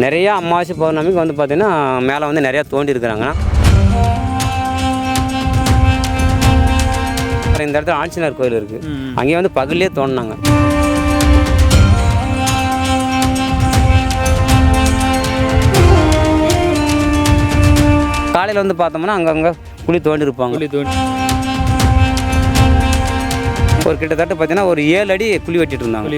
நிறையா அமாவாசை பௌர்ணமிக்கு வந்து பார்த்தீங்கன்னா மேலே வந்து நிறையா தோண்டி இருக்கிறாங்க. இந்த இடத்துல ஆஞ்சநேயர் கோயில் இருக்குது அங்கேயே வந்து பகல்லே தோண்டினாங்க. காலையில் வந்து பார்த்தோம்னா அங்கங்கே குழி தோண்டி இருப்பாங்க. குழி தோண்டி. ஒரு கிட்டத்தட்ட பார்த்தீங்கன்னா ஒரு ஏழு அடி குழி வெட்டிட்டு இருந்தாங்க.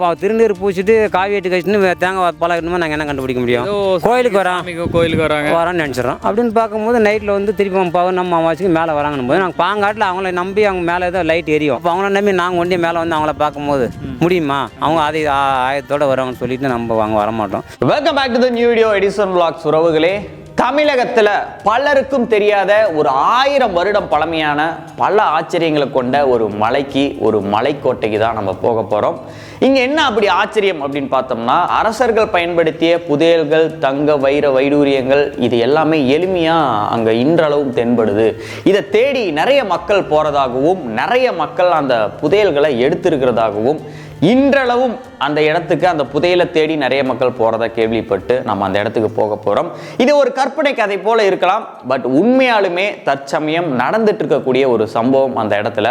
அப்போ திருநீர் பூச்சிட்டு காவி வெட்டி கழிச்சுட்டு தேங்காய் பழம் கட்டணுமா நாங்கள் என்ன கண்டுபிடிக்க முடியும்? கோயிலுக்கு வரோம். சாமிக்கு கோயிலுக்கு வராங்க. வரோன்னு நினச்சிடறோம். அப்படின்னு பார்க்கும்போது நைட்டில் வந்து திருப்பி பவர் நம்ம அமாவாசைக்கு மேலே வராங்கன்னு போது நாங்கள் பாங்காட்டில் அவங்கள நம்பி அவங்க மேலே ஏதோ லைட் எரியும். அப்போ அவங்கள நம்பி நாங்கள் ஒண்டி மேலே வந்து அவங்கள பார்க்கும்போது முடியுமா? அவங்க அதை ஆ- ஆயத்தோட வருவாங்கன்னு சொல்லிட்டு நம்ம அவங்க வரமாட்டோம் welcome back to the new video edition vlogs உறவுகளே. தமிழகத்துல பலருக்கும் தெரியாத ஒரு ஆயிரம் வருடம் பழமையான பல ஆச்சரியங்களை கொண்ட ஒரு மலைக்கு ஒரு மலைக்கோட்டைக்கு தான் நம்ம போக போறோம். இங்கே என்ன அப்படி ஆச்சரியம் அப்படின்னு பார்த்தோம்னா அரசர்கள் பயன்படுத்திய புதையல்கள் தங்க வைர வைடூரியங்கள் இது எல்லாமே எளிமையாக அங்கே இன்றளவும் தென்படுது. இதை தேடி நிறைய மக்கள் போகிறதாகவும் நிறைய மக்கள் அந்த புதையல்களை எடுத்திருக்கிறதாகவும் இன்றளவும் அந்த இடத்துக்கு அந்த புதையலை தேடி நிறைய மக்கள் போகிறத கேள்விப்பட்டு நம்ம அந்த இடத்துக்கு போக போகிறோம் இது ஒரு கற்பனை கதை போல இருக்கலாம் பட் உண்மையாலுமே தற்சமயம் நடந்துட்டு இருக்கக்கூடிய ஒரு சம்பவம் அந்த இடத்துல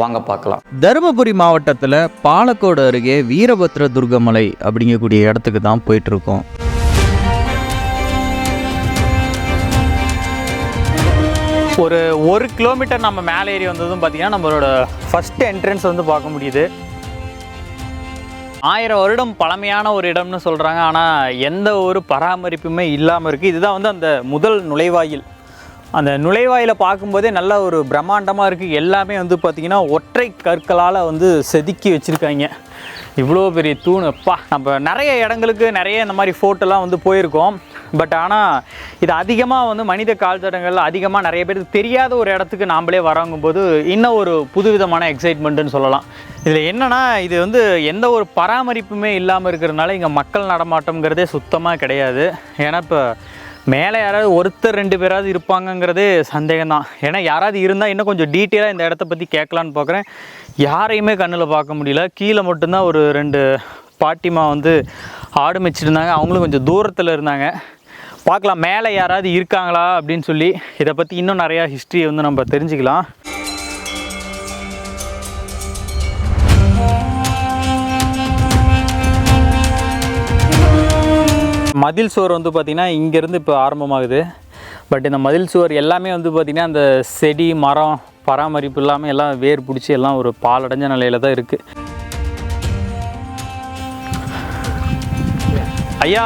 வாங்க பார்க்கலாம். தருமபுரி மாவட்டத்தில் பாலக்கோடு அருகே வீரபத்ர துர்கமலை அப்படிங்கக்கூடிய இடத்துக்கு தான் போயிட்டு இருக்கோம் ஒரு ஒரு கிலோமீட்டர் நம்ம மேலே ஏறி வந்ததும் பார்த்தீங்கன்னா நம்மளோட ஃபர்ஸ்ட் என்ட்ரன்ஸ் வந்து பார்க்க முடியுது. ஆயிரம் வருடம் பழமையான ஒரு இடம்னு சொல்கிறாங்க ஆனால் எந்த ஒரு பராமரிப்புமே இல்லாமல் இருக்குது இதுதான் வந்து அந்த முதல் நுழைவாயில். அந்த நுழைவாயிலை பார்க்கும்போதே நல்ல ஒரு பிரம்மாண்டமாக இருக்குது எல்லாமே வந்து பார்த்திங்கன்னா ஒற்றை கற்களால் வந்து செதுக்கி வச்சுருக்காங்க. இவ்வளோ பெரிய தூண். அப்பா நம்ம நிறைய இடங்களுக்கு நிறைய இந்த மாதிரி ஃபோட்டோலாம் வந்து போயிருக்கோம். பட் ஆனால் இது அதிகமாக வந்து மனித கால் தடங்கள் அதிகமாக நிறைய பேருக்கு தெரியாத ஒரு இடத்துக்கு நாம்ளே வரங்கும்போது இன்னும் ஒரு புதுவிதமான எக்ஸைட்மெண்ட்டுன்னு சொல்லலாம். இதில் என்னென்னா இது வந்து எந்த ஒரு பராமரிப்புமே இல்லாமல் இருக்கிறதுனால இங்கே மக்கள் நடமாட்டம்ங்கிறதே சுத்தமாக கிடையாது. ஏன்னா இப்போ மேலே யாராவது ஒருத்தர் ரெண்டு பேராவது இருப்பாங்கங்கிறதே சந்தேகம்தான். ஏன்னா யாராவது இருந்தால் இன்னும் கொஞ்சம் டீட்டெயிலாக இந்த இடத்த பற்றி கேட்கலான்னு பார்க்குறேன் யாரையுமே கண்ணில் பார்க்க முடியல. கீழே மட்டும்தான் ஒரு ரெண்டு பாட்டிமா வந்து ஆடு மிச்சிருந்தாங்க அவங்களும் கொஞ்சம் தூரத்தில் இருந்தாங்க. பார்க்கலாம். மேலே யாராவது இருக்காங்களா அப்படின்னு சொல்லி இதை பற்றி இன்னும் நிறையா ஹிஸ்ட்ரி வந்து நம்ம தெரிஞ்சுக்கலாம். மதில் சுவர் வந்து பார்த்திங்கன்னா இங்கேருந்து இப்போ ஆரம்பமாகுது. பட் இந்த மதில் சுவர் எல்லாமே வந்து பார்த்திங்கன்னா அந்த செடி மரம் பராமரிப்பு இல்லாமல் எல்லாம் வேர் பிடிச்சி எல்லாம் ஒரு பாலடைஞ்ச நிலையில தான் இருக்குது ஐயா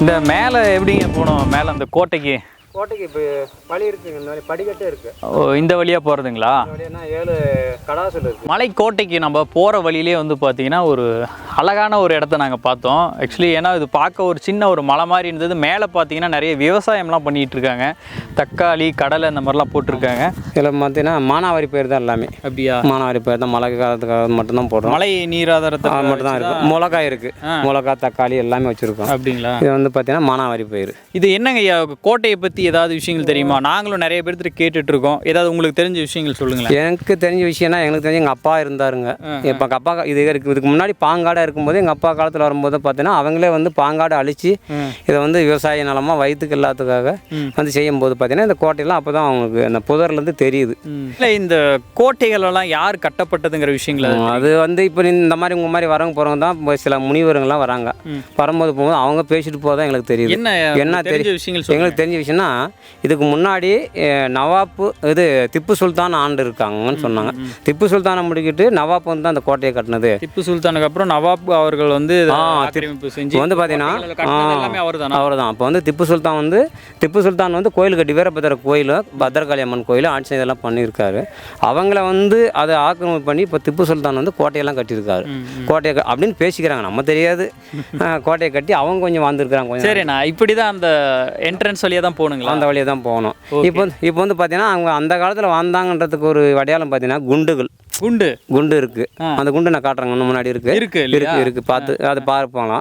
இந்த மேலே எப்படிங்க போகணும்? மேலே அந்த கோட்டைக்கு. கோட்டைக்கு இப்போ பழி இருக்குங்க இந்த மாதிரி படிக்கட்டே இருக்குது ஓ இந்த வழியாக போகிறதுங்களா அப்படின்னா ஏழு கடாசல் இருக்குது மலை கோட்டைக்கு நம்ம போகிற வழியிலே வந்து பார்த்தீங்கன்னா ஒரு அழகான ஒரு இடத்த நாங்கள் பார்த்தோம். ஆக்சுவலி ஏன்னா இது பார்க்க ஒரு சின்ன ஒரு மலை மாதிரி இருந்தது. மேலே பார்த்தீங்கன்னா நிறைய விவசாயம்லாம் பண்ணிகிட்டு இருக்காங்க. தக்காளி கடலை இந்த மாதிரிலாம் போட்டிருக்காங்க. இதில் பார்த்தீங்கன்னா மானாவாரி பயிர் தான் எல்லாமே. அப்படியா? மானாவாரி பயிர் தான். மழை காலத்துக்காக மட்டும்தான் போடுறோம். மலை நீராதாரத்தை மட்டும் தான் இருக்குது மிளகாய் இருக்குது மிளகா தக்காளி எல்லாமே வச்சுருக்கோம். அப்படிங்களா? இது வந்து பார்த்தீங்கன்னா மானாவாரி பயிர் இது என்னங்க ஐயா கோட்டையை பற்றி ஏதாவது விஷயங்கள் தெரியுமா? நாங்களும் நிறைய பேர்த்து கேட்டுட்டு இருக்கோம் ஏதாவது உங்களுக்கு தெரிஞ்ச விஷயங்கள் சொல்லுங்களேன். எனக்கு தெரிஞ்ச விஷயம்னா எனக்கு தெரிஞ்ச எங்கள் அப்பா இருந்தாருங்க. இப்போ எங்கள் அப்பா இது இருக்கு இதுக்கு முன்னாடி பாங்காடாக இருக்கும்போது எங்கள் அப்பா காலத்தில் வரும்போது பார்த்தீங்கன்னா அவங்களே வந்து பாங்காடை அழிச்சு இதை வந்து விவசாய நிலமாக வயிற்றுக்கு எல்லாத்துக்காக வந்து செய்யும்போது பார்த்தீங்கன்னா இந்த கோட்டையெல்லாம் அப்போ தான் அவங்களுக்கு அந்த புதர்லேருந்து தெரியுது. இல்லை இந்த கோட்டைகள் எல்லாம் யார் கட்டப்பட்டதுங்கிற விஷயங்கள் அது வந்து இப்போ இந்த மாதிரி உங்கள் மாதிரி வரவங்க போகிறவங்க தான் சில முனிவருங்கெல்லாம் வராங்க. வரும்போது போகும்போது அவங்க பேசிட்டு போதான் எங்களுக்கு தெரியுது. என்ன என்ன தெரிஞ்ச விஷயங்கள். எங்களுக்கு தெரிஞ்ச விஷயம்னா இதுக்கு முன்னாடி நவாப்பு இது திப்பு சுல்தான் ஆண்டு இருக்காங்கன்னு சொன்னாங்க. திப்பு சுல்தானை முடிக்கிட்டு நவாப் வந்து தான் அந்த கோட்டையை கட்டினது. திப்பு சுல்தானுக்கு அப்புறம் நவாப் அவர்கள் வந்து செஞ்சு வந்து பார்த்தீங்கன்னா அவர் தானா அவர் தான் அப்போ வந்து திப்பு சுல்தான் வந்து திப்பு சுல்தான் வந்து கோயில் கட்டி வீரபத்திர கோயில் பத்ரகாளி அம்மன் கோயில் ஆட்சி இதெல்லாம் பண்ணியிருக்காரு. அவங்கள வந்து அதை ஆக்கிரமிப்பு பண்ணி இப்போ திப்பு சுல்தான் வந்து கோட்டையெல்லாம் கட்டியிருக்காரு. கோட்டையை அப்படின்னு பேசிக்கிறாங்க. நம்ம தெரியாது. கோட்டையை கட்டி அவங்க கொஞ்சம் வாழ்ந்துருக்காங்க கொஞ்சம் சரிண்ணா இப்படி தான் அந்த என்ட்ரன்ஸ் வழியாக தான் போகணுங்களா? அந்த வழியாக தான் போகணும். இப்போ இப்போ வந்து பார்த்தீங்கன்னா அவங்க அந்த காலத்தில் வாழ்ந்தாங்கன்றதுக்கு ஒரு அடையாளம் பார்த்தீங்கன்னா குண்டுகள். குண்டு? குண்டு இருக்கு. அந்த குண்டு நான் காட்டுறேங்க முன்னாடி இருக்கு. இருக்கு? இருக்கு இருக்கு. பார்த்து அதை பார்ப்போம்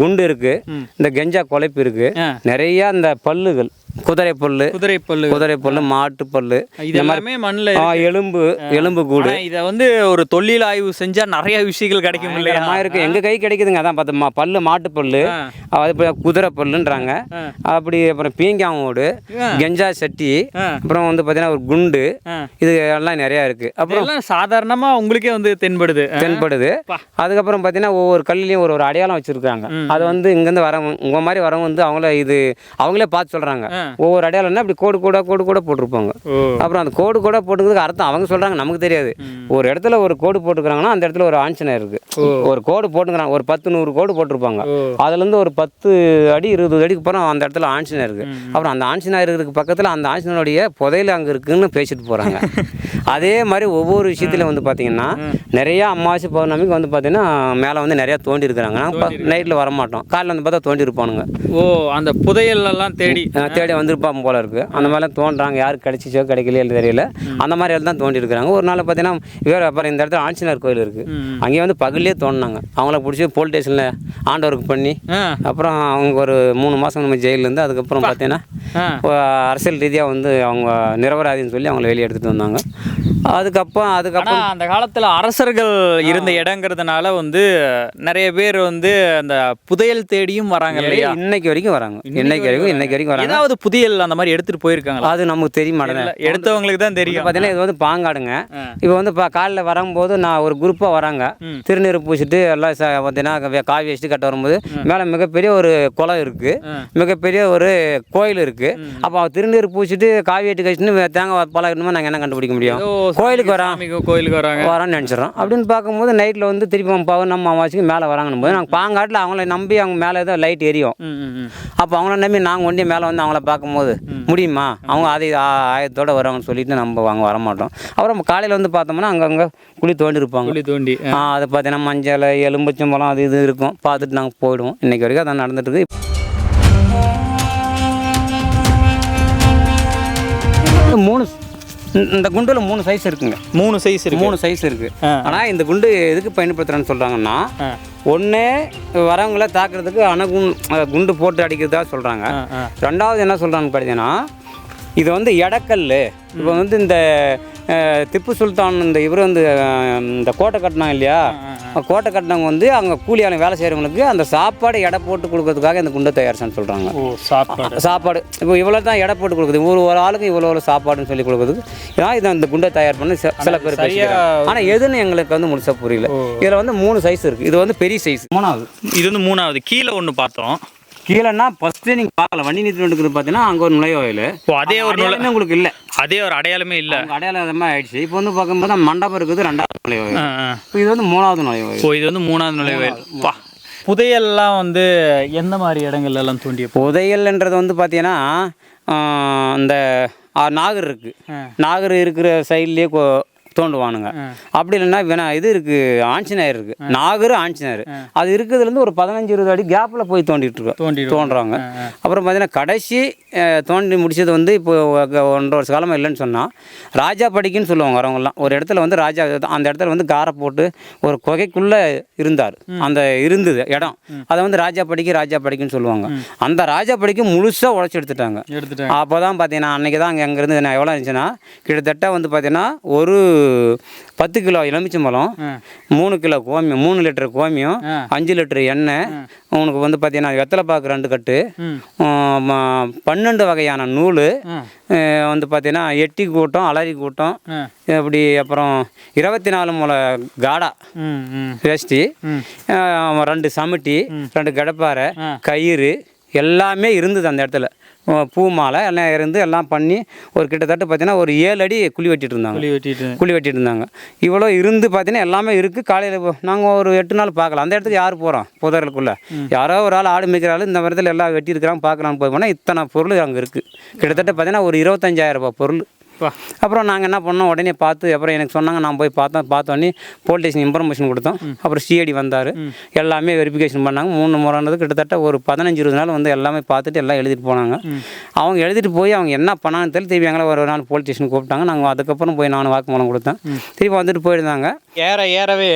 குண்டு இருக்கு. இந்த கெஞ்சா குலைப்பு இருக்கு. நிறைய இந்த பல்லுகள். குதிரை புல்லு குதிரை பல்லு குதிரை புல்லு மாட்டு பல்லு இது எல்லாமே மண்ணில் எலும்பு எலும்பு கூடு. இதை வந்து ஒரு தொழில் ஆய்வு செஞ்சா நிறைய விஷயங்கள் கிடைக்கும் இல்லையா? இருக்கு. எங்க கை கிடைக்குதுங்க. அதான் பார்த்து மா- பல்லு மாட்டு பல்லு அது குதிரை பல்லுன்றாங்க அப்படி அப்புறம் பீங்காங்கோடு கெஞ்சா சட்டி அப்புறம் வந்து பார்த்தீங்கன்னா ஒரு குண்டு. இது எல்லாம் நிறையா இருக்கு. அப்புறம் இதெல்லாம் சாதாரணமா உங்களுக்கே வந்து தென்படுது. தென்படுது. அதுக்கப்புறம் பார்த்தீங்கன்னா ஒவ்வொரு கல்லுலையும் ஒரு ஒரு அடையாளம் வச்சிருக்காங்க. அது வந்து இங்கேருந்து வரவங்க உங்க மாதிரி வரவங்க வந்து அவங்கள இது அவங்களே பார்த்து சொல்றாங்க. ஒவ்வொரு அடையாளம்னா இப்படி கோடு கோடா கோடு கூட போட்டிருப்பாங்க. அப்புறம் அந்த கோடு கூட போட்டுக்கிறதுக்கு அர்த்தம் அவங்க சொல்றாங்க நமக்கு தெரியாது. ஒரு இடத்துல ஒரு கோடு போட்டுக்கிறாங்கன்னா அந்த இடத்துல ஒரு ஆஞ்சநேயர் இருக்கு. ஒரு கோடு போட்டுக்கிறாங்க ஒரு பத்து நூறு கோடு போட்டிருப்பாங்க. அதுல இருந்து ஒரு பத்து அடி இருபது அடிக்கு அப்புறம் அந்த இடத்துல ஆஞ்சநேயர் இருக்கு. அப்புறம் அந்த ஆஞ்சநேயர் இருக்கு பக்கத்துல அந்த ஆஞ்சநேயருடைய புதையல அங்க இருக்குன்னு பேசிட்டு போறாங்க. அதே மாதிரி ஒவ்வொரு விஷயத்துலையும் வந்து பாத்தீங்கன்னா நிறைய அமாவாசை பௌர்ணமிக்கு வந்து பாத்தீங்கன்னா மேல வந்து நிறைய தோண்டி இருக்கிறாங்க. நைட்டில் வர மாட்டோம் காலைல வந்து பார்த்தா தோண்டி இருப்பானுங்க. ஓ அந்த புதையல் எல்லாம் தேடி தேடி வந்திருப்பான் போல இருக்கு. அந்த மாதிரிலாம் தோன்றாங்க. யாருக்கு கிடைச்சிச்சோ கிடைக்கலையோ தெரியல. அந்த மாதிரி தான் தோண்டி இருக்கிறாங்க ஒரு நாள் பார்த்தீங்கன்னா வேறு அப்புறம் இந்த இடத்துல ஆஞ்சநேயர் கோயில் இருக்கு. அங்கேயே வந்து பகல்லே தோண்டினாங்க. அவங்கள பிடிச்சி போலீஸ் ஸ்டேஷனில் ஆண்டவருக்கு பண்ணி அப்புறம் அவங்க ஒரு மூணு மாதம் நம்ம ஜெயில்ல இருந்து அதுக்கப்புறம் பார்த்தீங்கன்னா அரசியல் ரீதியாக வந்து அவங்க நிரபராதின்னு சொல்லி அவங்கள வெளியே எடுத்துகிட்டு வந்தாங்க. அதுக்கப்புறம் அதுக்கப்புறம் அந்த காலத்துல அரசர்கள் இருந்த இடங்கிறதுனால வந்து நிறைய பேர் வந்து அந்த புதையல் தேடியும் வராங்க இல்லையா? இன்னைக்கு வரைக்கும் வராங்க. இன்னைக்கு வரைக்கும் இன்னைக்கு வரைக்கும் வராங்க. ஏதாவது புதையல் அந்த மாதிரி எடுத்துட்டு போயிருக்காங்களா? அது நமக்கு தெரிய மாட்டேங்குது எடுத்தவங்களுக்கு தான் தெரியும். பார்த்தீங்கன்னா இது வந்து பாங்காடுங்க. இப்போ வந்து இப்போ காலைல வரும்போது நான் ஒரு குரூப்பாக வராங்க. திருநீர் பூசிட்டு எல்லாம் பார்த்தீங்கன்னா காவி வச்சுட்டு கட்ட வரும்போது மேலே மிகப்பெரிய ஒரு குளம் இருக்குது மிகப்பெரிய ஒரு கோயில் இருக்குது அப்போ திருநீர் பூசிட்டு காவி வெட்டி கழிச்சுட்டு தேங்காய் பழம் கட்டணுமா நாங்கள் என்ன கண்டுபிடிக்க முடியும்? கோயிலுக்கு சாமி கோயிலுக்கு வராங்க. வரோன்னு நினச்சிடறோம். அப்படின்னு பார்க்கும்போது நைட்டில் வந்து திருப்பி பவர் நம்ம அமாவாசைக்கு மேலே வராங்கன்னு போது நாங்கள் பாங்காட்டில் அவங்கள நம்பி அவங்க மேலே ஏதோ லைட் எரியும். அப்போ அவங்கள நம்பி நாங்கள் ஒண்டி மேலே வந்து அவங்கள பார்க்கும்போது முடியுமா? அவங்க அதை ஆயத்தோட வருவாங்கன்னு சொல்லிட்டு நம்ம அங்கே வரமாட்டோம். அப்புறம் காலையில் வந்து பார்த்தோம்னா அங்கங்கே குழி தோண்டி இருப்பாங்க. குழி தோண்டி அது பார்த்தீங்கன்னா மஞ்சள் எலும்புச்சம்பழம் அது இது இருக்கும். பார்த்துட்டு நாங்கள் போயிடுவோம். இன்னைக்கு வரைக்கும் அதான் நடந்துட்டு இருக்கு. மூணு இந்த- குண்டில் மூணு சைஸ் இருக்குங்க. மூணு சைஸ் இருக்கு. மூணு சைஸ் இருக்கு. ஆ. ஆனால் இந்த குண்டு எதுக்கு பயன்படுத்துறேன்னு சொல்றாங்கன்னா. ஒன்று வரவங்கள தாக்குறதுக்கு அணகுண் அஹ் குண்டு போட்டு அடிக்கிறதா சொல்றாங்க. ஆ. ரெண்டாவது என்ன சொல்றாங்கன்னு பார்த்தீங்கன்னா இது வந்து எடக்கல் இப்போ வந்து இந்த திப்பு சுல்தான் இந்த இவர் வந்து இந்த கோட்டை கட்டினாங்க இல்லையா? கோட்டை கட்டினவங்க வந்து அங்கே கூலி ஆளுங்க வேலை செய்கிறவங்களுக்கு அந்த சாப்பாடு எடை போட்டு கொடுக்கறதுக்காக இந்த குண்டை தயாரிச்சான்னு சொல்கிறாங்க ஓ சாப்பாடு. சாப்பாடு. இப்போ இவ்வளோ தான் எடை போட்டு கொடுக்குது. ஒரு ஒரு ஆளுக்கு இவ்வளோ இவ்வளோ சாப்பாடுன்னு சொல்லி கொடுக்குறதுக்கு. இதான் இதை அந்த குண்டை தயார் பண்ணி சில- பேர் ஆனால் எதுன்னு எங்களுக்கு வந்து முழுசாக புரியல. இதில் வந்து மூணு சைஸ் இருக்குது இது வந்து பெரிய சைஸ் மூணாவது. இது வந்து மூணாவது. கீழே ஒன்று பார்த்தோம். கீழேன்னா ஃபஸ்ட்டு நீங்கள் பார்க்கல. வண்டி நிறுத்தி இருக்குது பார்த்தீங்கன்னா அங்கே ஒரு நுழைவாயில் அதே ஒரு நுழை அடையாளமே உங்களுக்கு இல்லை. அதே ஒரு அடையாளமே இல்லை. அங்கே அடையாளமாக ஆயிடுச்சு. இப்போ வந்து பார்க்கும்போது மண்டபம் இருக்குது ரெண்டாவது நுழைவாயில் இது வந்து மூணாவது நுழைவாயில் இது வந்து மூணாவது நுழைவாயில் பா. புதையல்லாம் வந்து எந்த மாதிரி இடங்கள்ல எல்லாம் தோண்டிய புதையல்ன்றது வந்து பார்த்தீங்கன்னா இந்த நாகர் இருக்குது நாகர் இருக்கிற சைட்லேயே தோண்டுவானுங்க. அப்படி இல்லைன்னா வேணா இது இருக்கு ஆஞ்சநேயர் இருக்கு. நாகர் ஆஞ்சநேயர். அது இருக்கிறதுலேருந்து ஒரு பதினஞ்சு இருபது அடி கேப்பில் போய் தோண்டிட்டு இருக்கோம் தோண்டிடுவாங்க. தோன்றாங்க. அப்புறம் பார்த்தீங்கன்னா கடைசி தோண்டி முடிச்சது வந்து இப்போ ஒன்றரை வருஷ காலமாக இல்லைன்னு சொன்னால் ராஜா படிக்குன்னு சொல்லுவாங்க வரவங்கலாம் ஒரு இடத்துல வந்து ராஜா அந்த இடத்துல வந்து காரை போட்டு ஒரு குகைக்குள்ளே இருந்தார். அந்த இருந்தது இடம். அதை வந்து ராஜா படிக்கு ராஜா படிக்குன்னு சொல்லுவாங்க. அந்த ராஜா படிக்கு முழுசாக உழைச்சி எடுத்துட்டாங்க. எடுத்துட்டாங்க. அப்போ தான் பார்த்தீங்கன்னா அன்றைக்கி தான் அங்கே அங்கேருந்து நான் எவ்வளோ இருந்துச்சுன்னா கிட்டத்தட்ட வந்து பார்த்தீங்கன்னா ஒரு பத்து கிலோ எலுமிச்சம்பழம் மூணு கிலோ கோமியம் மூணு லிட்டர் கோமியம் அஞ்சு லிட்டர் எண்ணெய். உனக்கு வந்து பார்த்தீங்கன்னா வெத்தலை பாக்கு ரெண்டு கட்டு பன்னெண்டு வகையான நூல் வந்து பார்த்தீங்கன்னா எட்டி கூட்டம் அலரி கூட்டம் இப்படி அப்புறம் இருபத்தி நாலு முளை காடா வேஷ்டி ரெண்டு சமிட்டி ரெண்டு கடப்பாரை கயிறு எல்லாமே இருந்தது அந்த இடத்துல. பூ மாலை எல்லாம் இருந்து எல்லாம் பண்ணி ஒரு கிட்டத்தட்ட பார்த்தீங்கன்னா ஒரு ஏழு அடி குழி வெட்டிட்டு இருந்தாங்க. குழி வெட்டிட்டு. குழி வெட்டிட்டு இருந்தாங்க. இவ்வளோ இருந்து பார்த்தீங்கன்னா எல்லாமே இருக்குது காலையில் நாங்கள் ஒரு எட்டு நாள் பார்க்கலாம் அந்த இடத்துக்கு யார் போகிறோம் புதர்களுக்குள்ள. யாரோ ஒரு ஆள் ஆடு மேய்க்கிற ஆள் இந்த இடத்துல எல்லாம் வெட்டி இருக்கிறாங்க பார்க்கலான்னு போய் போனால் இத்தனை பொருள் அங்கே இருக்குது கிட்டத்தட்ட பார்த்தீங்கன்னா ஒரு இருபத்தஞ்சாயிரம் ரூபாய் பொருள். அப்புறம் நாங்கள் என்ன பண்ணோம்? உடனே பார்த்து அப்புறம் எனக்கு சொன்னாங்க நான் போய் பார்த்தோம் பார்த்தோன்னே போலீஸ் ஸ்டேஷன் இன்ஃபர்மேஷன் கொடுத்தோம். அப்புறம் சிஐடி வந்தார். எல்லாமே வெரிஃபிகேஷன் பண்ணாங்க. மூணு முறைன்றது கிட்டத்தட்ட ஒரு பதினஞ்சு இருபது நாள் வந்து எல்லாமே பார்த்துட்டு எல்லாம் எழுதிட்டு போனாங்க. அவங்க எழுதிட்டு போய் அவங்க என்ன பண்ணாங்கன்னு தெரியல. திருப்பி எங்களை ஒரு நாள் போலீஸ் ஸ்டேஷன் கூப்பிட்டாங்க. நாங்கள் அதுக்கப்புறம் போய் நான் வாக்குமூலம் கொடுத்தேன். திருப்பி வந்துட்டு போயிருந்தாங்க. ஏற ஏறவே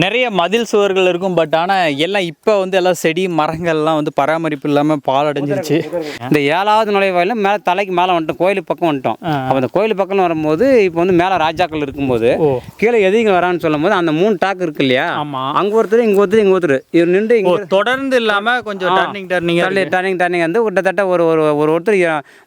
நிறைய மதில் சுவர்கள் இருக்கும் பட் ஆனால் எல்லாம் இப்போ வந்து எல்லாம் செடி மரங்கள்லாம் வந்து பராமரிப்பு இல்லாமல் பால் அடைஞ்சிருச்சு இந்த ஏழாவது நுழைவாயில மேலே தலைக்கு மேலே வந்துட்டோம் கோயிலுக்கு பக்கம் வந்துட்டோம். அப்போ அந்த கோயில் பக்கம் வரும்போது இப்போ வந்து மேலே ராஜாக்கள் இருக்கும்போது. கீழே எதிரிங்க வரான்னு சொல்லும்போது அந்த மூணு டாக் இருக்கு இல்லையா. அங்கே ஒருத்தர் இங்கே ஒருத்தர் இங்கே ஒருத்தர். இவர் நின்று இங்கே தொடர்ந்து இல்லாமல் கொஞ்சம் டர்னிங் டர்னிங் டர்னிங் டர்னிங் வந்து கிட்டத்தட்ட ஒரு ஒரு ஒரு ஒருத்தர்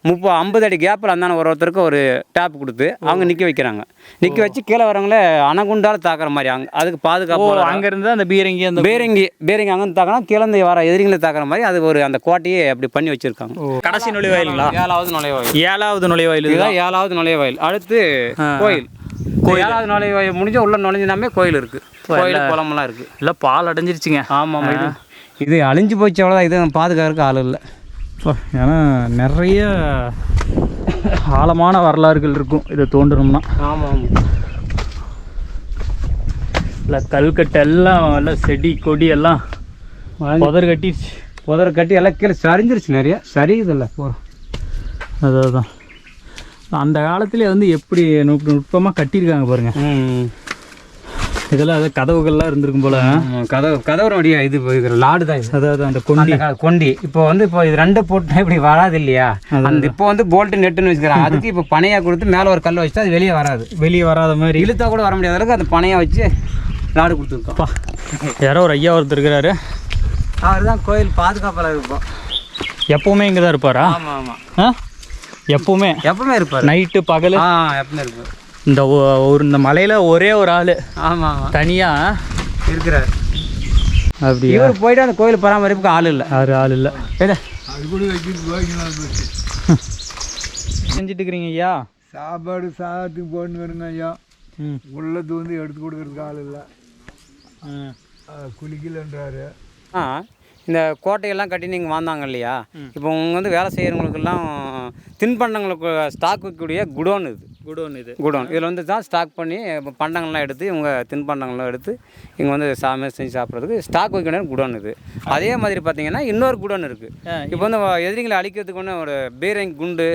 முப்பது ஐம்பது அடி கேப்பில் அந்தான ஒரு ஒருத்தருக்கு ஒரு டேப் கொடுத்து அவங்க நிற்க வைக்கிறாங்க. நிற்க வச்சு கீழே வரவங்களே அணகுண்டால தாக்குற மாதிரி அங்க அதுக்கு ஓ பாதுகாப்பு அங்கேருந்து அந்த பீரங்கி அந்த பேரங்கி பேரங்கி அங்கே தாக்கினா கீழே வர எதிரிங்களை தாக்குற மாதிரி அது ஒரு அந்த கோட்டையே அப்படி பண்ணி வச்சிருக்காங்க. கடைசி நுழைவாயிலுங்களா? ஏழாவது நுழைவாயில். ஏழாவது நுழைவாயில் இதுதான்? ஏழாவது நுழைவாயில். அடுத்து கோயில். ஏழாவது நுழைவாயில் முடிஞ்ச உள்ள நுழைஞ்சினாமே கோயில் இருக்கு. கோயில் குளமெல்லாம் இருக்கு. இல்லை பால் அடைஞ்சிருச்சுங்க. ஆமாம் இது. இது அழிஞ்சு போச்சு அவ்வளோதான் இது பாதுகாக்கிறதுக்கு ஆள் இல்லை. ஏன்னா நிறைய ஆழமான வரலாறுகள் இருக்கும். இதை தோண்டணும்னா. ஆமாம் ஆமாம் இல்லை கல்கட்டை எல்லாம் எல்லாம் செடி கொடி எல்லாம் புதர் கட்டிடுச்சு புதர் கட்டி எல்லாம் கீழே சரிஞ்சிருச்சு நிறைய. சரியுதில்ல. போகிறோம் அதான் அந்த காலத்திலே வந்து எப்படி நுட்ப நுட்பமாக கட்டியிருக்காங்க பாருங்க. ம். இதெல்லாம் அதாவது கதவுகள்லாம் இருந்திருக்கும் போல. கதவு கதவு வழியா இது லாடு தான் அதாவது அந்த கொண்டி. கொண்டி. இப்போ வந்து இப்போ இது ரெண்டு போட்டு இப்படி வராது இல்லையா அந்த இப்போ வந்து போல்ட்டு நெட்டுன்னு வச்சுக்கிறாங்க. அதுக்கு இப்போ பனையா கொடுத்து மேலே ஒரு கல் வச்சுட்டா அது வெளியே வராது. வெளியே வராத மாதிரி. இழுத்தா கூட வர முடியாத அளவுக்கு அந்த பனையா வச்சு லாடு கொடுத்துருக்கோம். யாரோ ஒரு ஐயா ஒருத்தர் இருக்கிறாரு. அவர் தான் கோயில் பாதுகாப்பாளர் இருப்போம். எப்பவுமே இங்கே தான் இருப்பாரா? ஆமாம் ஆமாம் ஆ? எப்பவுமே? எப்பவுமே இருப்பார். நைட்டு பகல்? ஆ எப்பவுமே இருப்பார். இந்த ஒரு இந்த மலையில் ஒரே ஒரு ஆள். ஆமாம் ஆமாம் தனியாக இருக்கிறார். அப்படி இவர் போயிட்டு அந்த கோயில் பராமரிப்புக்கு ஆள் இல்லை. யாரு ஆள் இல்லை. ஏதா செஞ்சுட்டு இருக்கிறீங்க ஐயா? சாப்பாடு சாதத்துக்கு போட்டு வருங்க ஐயா. ம். உள்ளது வந்து எடுத்து கொடுக்கறதுக்கு ஆள் இல்லை. குளிக்கலன்றாரு. ஆ இந்த கோட்டையெல்லாம் கட்டி நீங்கள் வாழ்ந்தாங்க இல்லையா? இப்போ உங்க வந்து வேலை செய்கிறவங்களுக்கெல்லாம் தின்பண்டங்களுக்கு ஸ்டாக் வைக்கக்கூடிய குடோன் இது. குடோன் இது. குடோன். இதில் வந்து தான் ஸ்டாக் பண்ணி இப்போ பண்டங்கள்லாம் எடுத்து இவங்க தின்பண்டங்கள்லாம் எடுத்து இங்கே வந்து சாமி செஞ்சு சாப்பிட்றதுக்கு ஸ்டாக் வைக்கணும் குடோன் இது. அதே மாதிரி பார்த்தீங்கன்னா இன்னொரு குடோன் இருக்குது இப்போ வந்து எதிரிகளை அழிக்கிறதுக்கு ஒன்று ஒரு பீரங்கி குண்டு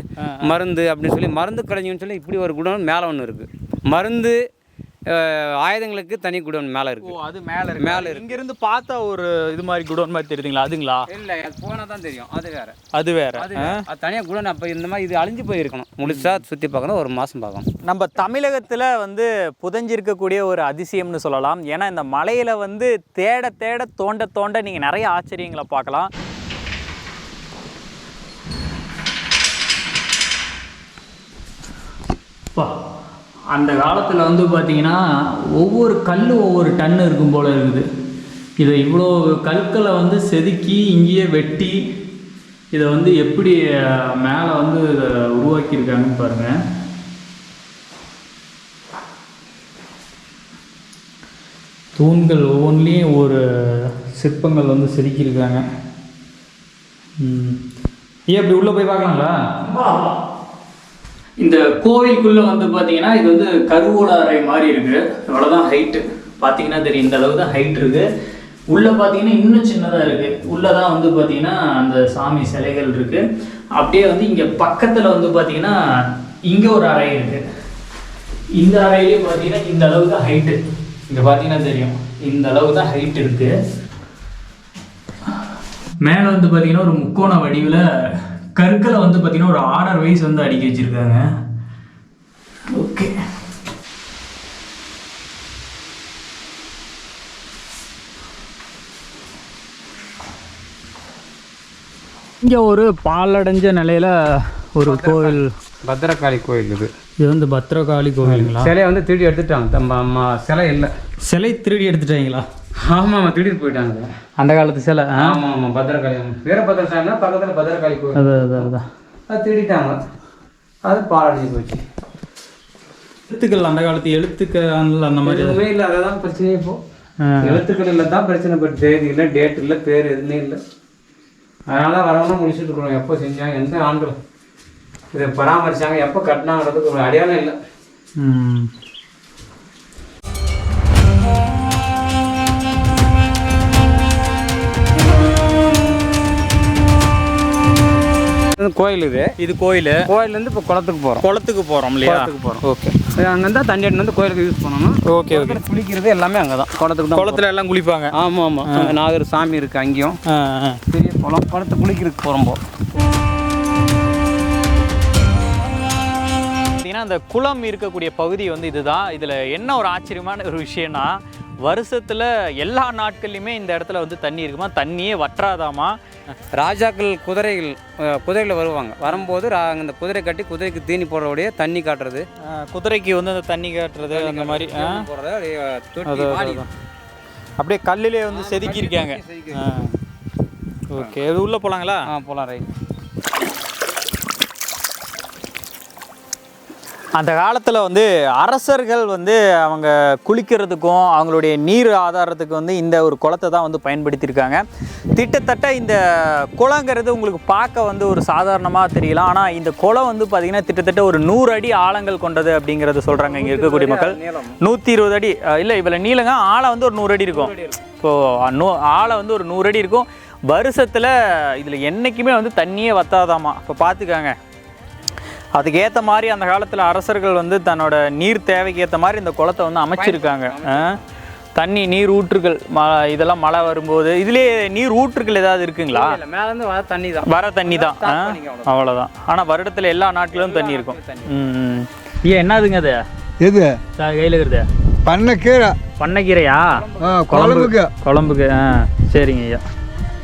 மருந்து அப்படின்னு சொல்லி மருந்து கடைஞ்சுன்னு சொல்லி இப்படி ஒரு குடோன் மேலே ஒன்று இருக்குது மருந்து ஆயுதங்களுக்கு தனி குடோன் மேலே ஓ இருக்குது அது மேலே இருக்கு? மேல மேலே இங்க இருந்து பார்த்தா ஒரு இது மாதிரி குடோன் மாதிரி தெரியுதுங்களா? அதுங்களா? இல்லை அது போனால் தான் தெரியும். அது வேறு. அது வேற. அது தனியாக குடோன் அப்போ இந்த மாதிரி இது அழிஞ்சு போயிருக்கணும். முழுசாக சுற்றி பார்க்கணும் ஒரு மாதம் பார்க்கணும். நம்ம தமிழகத்தில் வந்து புதைஞ்சிருக்கக்கூடிய ஒரு அதிசயம்னு சொல்லலாம். ஏன்னா இந்த மலையில் வந்து தேட தேட தோண்ட தோண்ட நீங்கள் நிறைய ஆச்சரியங்களை பார்க்கலாம். அந்த காலத்தில் வந்து பார்த்திங்கன்னா ஒவ்வொரு கல் ஒவ்வொரு டன் இருக்கும் போல் இருக்குது. இதை இவ்வளோ கற்களை வந்து செதுக்கி இங்கேயே வெட்டி இதை வந்து எப்படி மேலே வந்து இதை உருவாக்கியிருக்காங்கன்னு பாருங்கள் தூண்கள் ஒவ்வொன்றிலையும் ஒரு சிற்பங்கள் வந்து செதுக்கியிருக்காங்க. ஏன் அப்படி உள்ளே போய் பார்க்கலாங்களா இந்த கோவிலுக்குள்ளே வந்து பார்த்தீங்கன்னா இது வந்து கருவூல அறை மாதிரி இருக்குது இவ்வளோதான் ஹைட்டு பார்த்தீங்கன்னா தெரியும் இந்த அளவு தான் ஹைட் இருக்குது உள்ளே பார்த்தீங்கன்னா இன்னும் சின்னதாக இருக்குது உள்ளே தான் வந்து பார்த்தீங்கன்னா அந்த சாமி சிலைகள் இருக்குது அப்படியே வந்து இங்கே பக்கத்தில் வந்து பார்த்தீங்கன்னா இங்கே ஒரு அறை இருக்குது இந்த அறையிலே பார்த்தீங்கன்னா இந்த அளவு தான் ஹைட்டு இங்கே பார்த்தீங்கன்னா தெரியும். இந்த அளவு தான் ஹைட் இருக்குது மேலே வந்து பார்த்தீங்கன்னா ஒரு முக்கோண வடிவில் கற்களை வந்து பார்த்தீங்கன்னா ஒரு ஆர்டர் வைஸ் வந்து அடுக்கி வச்சிருக்காங்க. ஓகே. இங்கே ஒரு பாலடைஞ்ச நிலையில ஒரு கோவில். பத்திரகாளி கோயில் இது. இது வந்து பத்ரகாளி கோவிலுங்களா? சிலையை வந்து திருடி எடுத்துட்டாங்க தம்ப அம்மா. சிலை இல்லை. சிலை திருடி எடுத்துட்டாங்களா? ஆமாம் ஆமாம் திருடிட்டு போயிட்டாங்க. அந்த காலத்து சிலை ஆமாம் ஆமாம் பத்திரகாளி. அம்மன். வீரபத்திரசாமினா பக்கத்தில் பத்திரகாளி கோயில். அது அது அதான் அது திருடிட்டாங்க. அது பாலடைஞ்சு போச்சு. எழுத்துக்கள் அந்த காலத்து எழுத்துக்கள் அந்த மாதிரி எதுவுமே இல்லை அதான் பிரச்சனையே இப்போ. ஆ. எழுத்துக்கள் இல்லை தான் பிரச்சனை பட் தேதி இல்லை டேட் இல்லை பேர் எதுவுமே இல்லை. அதனால தான் வரவங்க முடிச்சுட்டு இருக்கிறோம் எப்போ செஞ்சாங்க எந்த ஆண்டு இதை பராமரிச்சாங்க எப்போ கட்டினாங்கிறதுக்கு ஒரு அடையாளம் இல்லை. இது கோயில் இது. இது கோயில். கோயிலேருந்து இப்போ குளத்துக்கு போகிறோம் குளத்துக்கு போகிறோம் இல்லையா? குளத்துக்கு போகிறோம் ஓகே. அங்கேருந்து தண்ணி எடுத்து வந்து கோயிலுக்கு யூஸ் பண்ணணும். Okay okay. குளிக்கிறது எல்லாமே அங்கே தான் குளத்துக்கு தான் குளத்துல எல்லாம் குளிப்பாங்க. ஆமாம் ஆமாம் அங்கே நாகர் சாமி இருக்குது அங்கேயும். பெரிய குளம். குளத்தை குளிக்கிறதுக்கு போகிறோம் பார்த்தீங்கன்னா அந்த குளம் இருக்கக்கூடிய பகுதி வந்து இதுதான். இதில் என்ன ஒரு ஆச்சரியமான ஒரு விஷயம்னா வருஷத்தில் எல்லா நாட்கள்லையுமே இந்த இடத்துல வந்து தண்ணி இருக்குமா? தண்ணியே வற்றாதாமா? ராஜாக்கள் குதிரைகள் குதிரையில் வருவாங்க. வரும்போது அந்த குதிரை கட்டி குதிரைக்கு தீனி போடுறபடியே தண்ணி காட்டுறது. குதிரைக்கு வந்து அந்த தண்ணி காட்டுறது அந்த மாதிரி போடுறது அப்படியே கல்லிலே வந்து செதுக்கி இருக்காங்க ஓகே இது உள்ளே போகலாங்களா ஆ போகலாம் ரைட். அந்த காலத்தில் வந்து அரசர்கள் வந்து அவங்க குளிக்கிறதுக்கும் அவங்களுடைய நீர் ஆதாரத்துக்கு வந்து இந்த ஒரு குளத்தை தான் வந்து பயன்படுத்தியிருக்காங்க. கிட்டத்தட்ட இந்த குளங்கிறது உங்களுக்கு பார்க்க வந்து ஒரு சாதாரணமாக தெரியலாம். ஆனால் இந்த குளம் வந்து பார்த்திங்கன்னா கிட்டத்தட்ட ஒரு நூறு அடி ஆழங்கள் கொண்டது அப்படிங்கிறத சொல்கிறாங்க இங்கே இருக்கக்கூடிய மக்கள். நூற்றி இருபது அடி இல்லை இவ்வளோ நீளங்க ஆழம் வந்து ஒரு நூறு அடி இருக்கும். இப்போது நூ ஆழம் வந்து ஒரு நூறு அடி இருக்கும். வருஷத்தில் இதில் என்றைக்குமே வந்து தண்ணியே வத்தாதாமா. இப்போ பார்த்துக்காங்க அதுக்கு ஏற்ற மாதிரி அந்த காலத்தில் அரசர்கள் வந்து தன்னோட நீர் தேவைக்கு ஏற்ற மாதிரி இந்த குளத்தை வந்து அமைச்சிருக்காங்க. ஆ? தண்ணி நீர் ஊற்றுகள் ம இதெல்லாம் மழை வரும்போது இதுலேயே நீர் ஊற்றுகள் ஏதாவது இருக்குங்களா? இல்லை மேலேருந்து வர தண்ணி தான். வர தண்ணி தான். ஆ? அவ்வளோதான் ஆனால் வருடத்தில் எல்லா நாட்களிலும் தண்ணி இருக்கும். ம் ம். ஏன் என்னதுங்க அது? எது? கையில் இருக்கிறது. பண்ணக்கீரை பண்ணைக்கீரையா குழம்புக்கு. குழம்புக்கு ஆ சரிங்க ஐயா.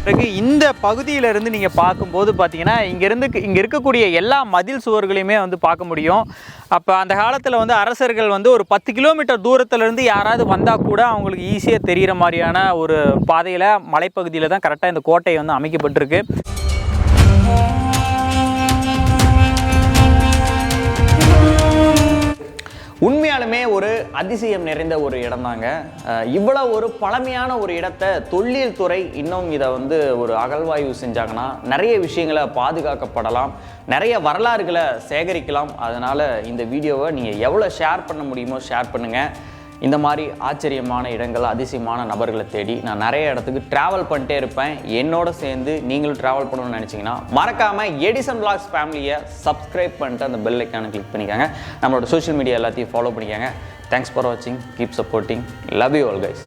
பிறகு இந்த பகுதியில இருந்து நீங்கள் பார்க்கும்போது பார்த்தீங்கன்னா இங்கேருந்து இங்கே இருக்கக்கூடிய எல்லா மதில் சுவர்களையுமே வந்து பார்க்க முடியும். அப்போ அந்த காலத்தில் வந்து அரசர்கள் வந்து ஒரு பத்து கிலோமீட்டர் தூரத்துலேருந்து யாராவது வந்தால் கூட அவங்களுக்கு ஈஸியாக தெரிகிற மாதிரியான ஒரு பாதையில் மலைப்பகுதியில் தான் கரெக்டாக இந்த கோட்டை வந்து அமைக்கப்பட்டிருக்கு. உண்மையாலுமே ஒரு அதிசயம் நிறைந்த ஒரு இடம்தாங்க. தாங்க இவ்வளோ ஒரு பழமையான ஒரு இடத்தை தொல்லியல் துறை இன்னும் இதை வந்து ஒரு அகழ்வாய்வு செஞ்சாங்கன்னா நிறைய விஷயங்களை பாதுகாக்கப்படலாம். நிறைய வரலாறுகளை சேகரிக்கலாம். அதனால் இந்த வீடியோவை நீங்கள் எவ்வளோ ஷேர் பண்ண முடியுமோ ஷேர் பண்ணுங்கள் இந்த மாதிரி ஆச்சரியமான இடங்கள் அதிசயமான நபர்களை தேடி நான் நிறைய இடத்துக்கு ட்ராவல் பண்ணிட்டே இருப்பேன். என்னோட சேர்ந்து நீங்களும் ட்ராவல் பண்ணணும்னு நினச்சிங்கன்னா மறக்காமல் எடிசன் பிளாக்ஸ் ஃபேமிலியை சப்ஸ்கிரைப் பண்ணிட்டு அந்த பெல் ஐக்கானை கிளிக் பண்ணிக்கோங்க. நம்மளோட சோஷியல் மீடியா எல்லாத்தையும் ஃபாலோ பண்ணிக்கோங்க. தேங்க்ஸ் ஃபார் வாட்சிங் keep supporting love you all guys